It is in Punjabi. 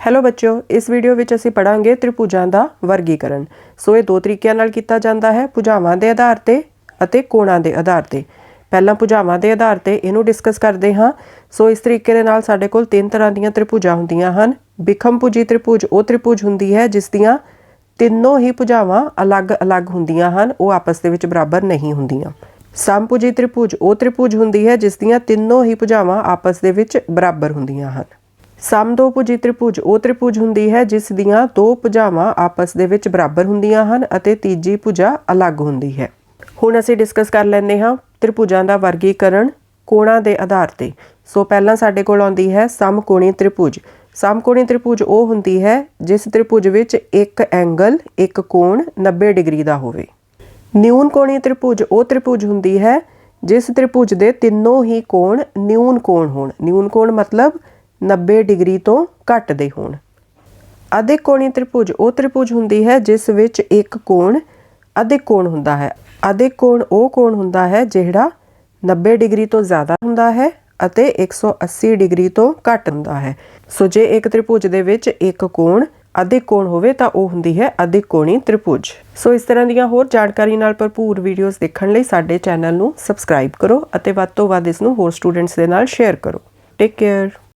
ਹੈਲੋ ਬੱਚਿਓ, ਇਸ ਵੀਡੀਓ ਵਿੱਚ ਅਸੀਂ ਪੜਾਂਗੇ ਤ੍ਰਿਭੁਜਾਂ ਦਾ ਵਰਗੀਕਰਨ। ਸੋ ਇਹ ਦੋ ਤਰੀਕਿਆਂ ਨਾਲ ਕੀਤਾ ਜਾਂਦਾ ਹੈ, ਭੁਜਾਵਾਂ ਦੇ ਆਧਾਰ ਤੇ ਅਤੇ ਕੋਣਾਂ ਦੇ ਆਧਾਰ ਤੇ। ਪਹਿਲਾਂ ਭੁਜਾਵਾਂ ਦੇ ਆਧਾਰ ਤੇ ਇਹਨੂੰ ਡਿਸਕਸ ਕਰਦੇ ਹਾਂ। ਸੋ ਇਸ ਤਰੀਕੇ ਦੇ ਨਾਲ ਸਾਡੇ ਕੋਲ ਤਿੰਨ ਤਰ੍ਹਾਂ ਦੀਆਂ ਤ੍ਰਿਭੁਜਾਂ ਹੁੰਦੀਆਂ ਹਨ। ਵਿਖਮਭੁਜੀ ਤ੍ਰਿਭੁਜ, ਉਹ ਤ੍ਰਿਭੁਜ ਹੁੰਦੀ ਹੈ, ਜਿਸ ਦੀਆਂ ਤਿੰਨੋਂ ਹੀ ਭੁਜਾਵਾਂ ਅਲੱਗ-ਅਲੱਗ ਹੁੰਦੀਆਂ ਹਨ, ਉਹ ਆਪਸ ਦੇ ਵਿੱਚ ਬਰਾਬਰ ਨਹੀਂ ਹੁੰਦੀਆਂ। ਸਮਭੁਜੀ ਤ੍ਰਿਭੁਜ, ਉਹ ਤ੍ਰਿਭੁਜ ਹੁੰਦੀ ਹੈ, ਜਿਸ ਦੀਆਂ ਤਿੰਨੋਂ ਹੀ ਭੁਜਾਵਾਂ ਆਪਸ ਦੇ ਵਿੱਚ ਬਰਾਬਰ ਹੁੰਦੀਆਂ ਹਨ। ਸਮਦੋਭੁਜੀ ਤ੍ਰਿਭੁਜ, ਉਹ ਤ੍ਰਿਭੁਜ ਹੁੰਦੀ ਹੈ ਜਿਸ ਦੀਆਂ ਦੋ ਭੁਜਾਵਾਂ ਆਪਸ ਦੇ ਵਿੱਚ ਬਰਾਬਰ ਹੁੰਦੀਆਂ ਹਨ ਅਤੇ ਤੀਜੀ ਭੁਜਾ ਅਲੱਗ ਹੁੰਦੀ ਹੈ। ਹੁਣ ਅਸੀਂ ਡਿਸਕਸ ਕਰ ਲੈਂਦੇ ਹਾਂ ਤ੍ਰਿਭੁਜਾਂ ਦਾ ਵਰਗੀਕਰਨ ਕੋਣਾਂ ਦੇ ਆਧਾਰ ਤੇ। ਸੋ ਪਹਿਲਾਂ ਸਾਡੇ ਕੋਲ ਆਉਂਦੀ ਹੈ ਸਮਕੋਣੀ ਤ੍ਰਿਭੁਜ। ਸਮਕੋਣੀ ਤ੍ਰਿਭੁਜ ਉਹ ਹੁੰਦੀ ਹੈ ਜਿਸ ਤ੍ਰਿਭੁਜ ਵਿੱਚ ਇੱਕ ਐਂਗਲ, ਇੱਕ ਕੋਣ 90 ਡਿਗਰੀ ਦਾ ਹੋਵੇ। ਨਿਊਨ ਕੋਣੀ ਤ੍ਰਿਭੁਜ ਉਹ ਤ੍ਰਿਭੁਜ ਹੁੰਦੀ ਹੈ ਜਿਸ ਤ੍ਰਿਭੁਜ ਦੇ ਤਿੰਨੋਂ ਹੀ ਕੋਣ ਨਿਊਨ ਕੋਣ ਹੋਣ। ਨਿਊਨ ਕੋਣ ਮਤਲਬ 90 ਡਿਗਰੀ ਤੋਂ ਘੱਟ ਦੇ ਹੋਣ। ਅਧਿਕ ਕੋਣੀ ਤ੍ਰਿਭੁਜ ਉਹ ਤ੍ਰਿਭੁਜ ਹੁੰਦੀ ਹੈ ਜਿਸ ਵਿੱਚ ਇੱਕ ਕੋਣ ਅਧਿਕ ਕੋਣ ਹੁੰਦਾ ਹੈ। ਅਧਿਕ ਕੋਣ ਉਹ ਕੋਣ ਹੁੰਦਾ ਹੈ ਜਿਹੜਾ 90 ਡਿਗਰੀ ਤੋਂ ਜ਼ਿਆਦਾ ਹੁੰਦਾ ਹੈ ਅਤੇ 180 ਡਿਗਰੀ ਤੋਂ ਘੱਟ ਹੁੰਦਾ ਹੈ। ਸੋ ਜੇ ਇੱਕ ਤ੍ਰਿਭੁਜ ਦੇ ਵਿੱਚ ਇੱਕ ਕੋਣ ਅਧਿਕ ਕੋਣ ਹੋਵੇ ਤਾਂ ਉਹ ਹੁੰਦੀ ਹੈ ਅਧਿਕ ਕੋਣੀ ਤ੍ਰਿਭੁਜ। ਸੋ ਇਸ ਤਰ੍ਹਾਂ ਦੀਆਂ ਹੋਰ ਜਾਣਕਾਰੀ ਨਾਲ ਭਰਪੂਰ ਵੀਡੀਓਜ਼ ਦੇਖਣ ਲਈ ਸਾਡੇ ਚੈਨਲ ਨੂੰ ਸਬਸਕ੍ਰਾਈਬ ਕਰੋ ਅਤੇ ਵੱਧ ਤੋਂ ਵੱਧ ਇਸ ਨੂੰ ਹੋਰ ਸਟੂਡੈਂਟਸ ਦੇ ਨਾਲ ਸ਼ੇਅਰ ਕਰੋ। Take care